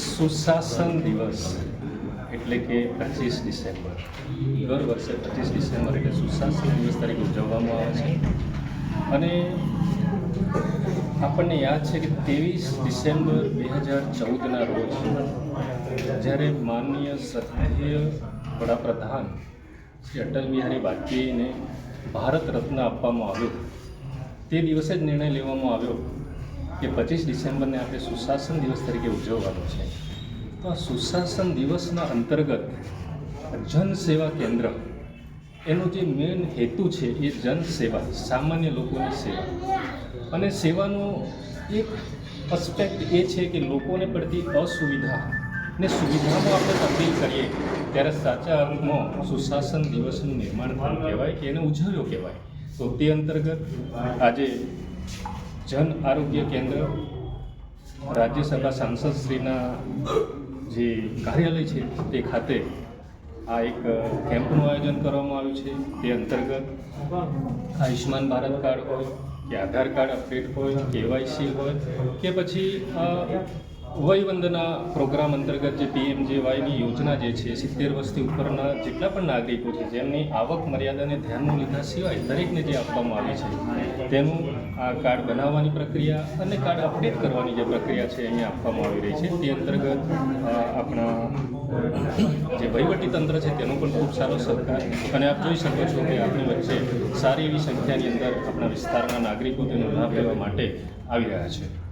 સુશાસન દિવસ એટલે કે પચીસ ડિસેમ્બર. દર વર્ષે પચીસ ડિસેમ્બર એટલે સુશાસન દિવસ તરીકે ઉજવવામાં આવે છે. અને આપણને યાદ છે કે ત્રેવીસ ડિસેમ્બર બે હજાર ચૌદના રોજ જ્યારે માનનીય સત્ય વડાપ્રધાન શ્રી અટલ બિહારી વાજપેયીને ભારત રત્ન આપવામાં આવ્યો. તે દિવસે જ નિર્ણય લેવામાં આવ્યો કે પચીસ ડિસેમ્બરને આપણે સુશાસન દિવસ તરીકે ઉજવવાનો છે. તો આ સુશાસન દિવસના અંતર્ગત જન સેવા કેન્દ્ર, એનો જે મેઇન હેતુ છે એ જન સેવા, સામાન્ય લોકોની સેવા. અને સેવાનો એક અસ્પેક્ટ એ છે કે લોકોને પડતી અસુવિધા ને સુવિધામાં આપણે તબદીલ કરીએ ત્યારે સાચા અર્થમાં સુશાસન દિવસનું નિર્માણ થયું કહેવાય કે એને ઉજવ્યો કહેવાય. તો તે અંતર્ગત આજે જન આરોગ્ય કેન્દ્ર, રાજ્યસભા સાંસદશ્રીના જે કાર્યાલય છે તે ખાતે આ એક કેમ્પનું આયોજન કરવામાં આવ્યું છે. તે અંતર્ગત આયુષ્માન ભારત કાર્ડ હોય, કે આધાર કાર્ડ અપડેટ હોય કેવાયસી હોય, કે પછી વયવંદના પ્રોગ્રામ અંતર્ગત જે પીએમજેવાયની યોજના જે છે, સિત્તેર વર્ષથી ઉપરના જેટલા પણ નાગરિકો છે, જેમની આવક મર્યાદાને ધ્યાનમાં લીધા સિવાય દરેકને જે આપવામાં આવી છે, તેનું આ કાર્ડ બનાવવાની પ્રક્રિયા અને કાર્ડ અપડેટ કરવાની જે પ્રક્રિયા છે, અહીંયા આપવામાં આવી રહી છે. તે અંતર્ગત આપણા, જે વહીવટી તંત્ર છે, તેનો પણ ખૂબ સારો સહકાર અને આપ જોઈ શકો છો કે આપણી વચ્ચે સારી એવી સંખ્યાની અંદર આપણા વિસ્તારના નાગરિકો તેનો લાભ લેવા માટે આવી રહ્યા છે.